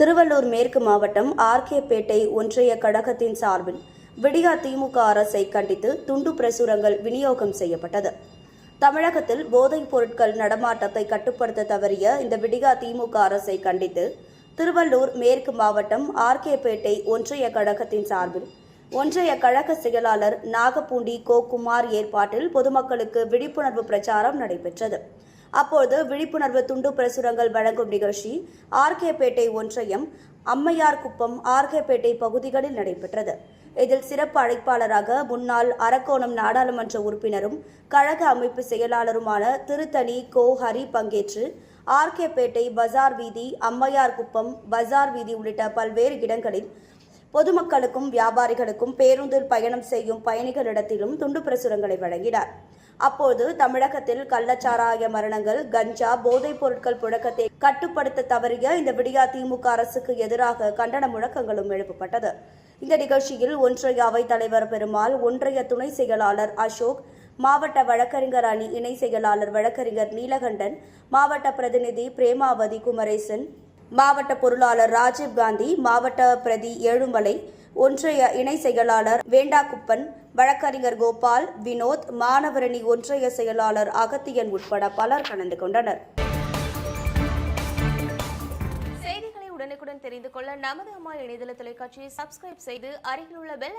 திருவள்ளூர் மேற்கு மாவட்டம் ஆர்கேபேட்டை ஒன்றிய கழகத்தின் சார்பில் விடியா திமுக அரசை கண்டித்து துண்டு பிரசுரங்கள் விநியோகம் செய்யப்பட்டது. தமிழகத்தில் போதைப் பொருட்கள் நடமாட்டத்தை கட்டுப்படுத்த தவறிய இந்த விடியா திமுக அரசை கண்டித்து திருவள்ளூர் மேற்கு மாவட்டம் ஆர்கேபேட்டை ஒன்றிய கழகத்தின் சார்பில் ஒன்றிய கழக செயலாளர் நாகப்பூண்டி கோ குமார் ஏற்பாட்டில் பொதுமக்களுக்கு விழிப்புணர்வு பிரச்சாரம் நடைபெற்றது. அப்போது விழிப்புணர்வு துண்டு பிரசுரங்கள் வழங்கும் நிகழ்ச்சி ஆர்கேபேட்டை ஒன்றியம் அம்மையார் குப்பம் ஆர்கேபேட்டை பகுதிகளில் நடைபெற்றது. இதில் சிறப்பு அழைப்பாளராக முன்னாள் அரக்கோணம் நாடாளுமன்ற உறுப்பினரும் கழக அமைப்பு செயலாளருமான திருத்தணி கோ ஹரி பங்கேற்று ஆர்கேபேட்டை பஜார் வீதி அம்மையார் குப்பம் பஜார் வீதி உள்ளிட்ட பல்வேறு இடங்களில் பொதுமக்களுக்கும் வியாபாரிகளுக்கும் பேருந்தில் பயணம் செய்யும் பயணிகளிடத்திலும் துண்டு பிரசுரங்களை வழங்கினார். அப்போது தமிழகத்தில் கள்ளச்சாராய மரணங்கள் கஞ்சா போதைப் பொருட்கள் புழக்கத்தை கட்டுப்படுத்த தவறிய இந்த விடியா திமுக அரசுக்கு எதிராக கண்டன முழக்கங்களும் எழுப்பப்பட்டது. இந்த நிகழ்ச்சியில் ஒன்றிய அவைத் தலைவர் பெருமாள் ஒன்றிய துணை செயலாளர் அசோக் மாவட்ட வழக்கறிஞர் அணி இணை செயலாளர் வழக்கறிஞர் நீலகண்டன் மாவட்ட பிரதிநிதி பிரேமாவதி குமரேசன் மாவட்ட பொருளாளர் ராஜீவ் காந்தி மாவட்ட பிரதி ஏழுமலை ஒன்றிய இணை செயலாளர் வேண்டாக்குப்பன் வழக்கறிஞர் கோபால் வினோத் மாணவரணி ஒன்றிய செயலாளர் அகத்தியன் உட்பட பலர் கலந்து கொண்டனர். செய்திகளை உடனுக்குடன் தெரிந்து கொள்ள நமது அம்மா இணையதள தொலைக்காட்சியை சப்ஸ்கிரைப் செய்து அருகிலுள்ள பெல்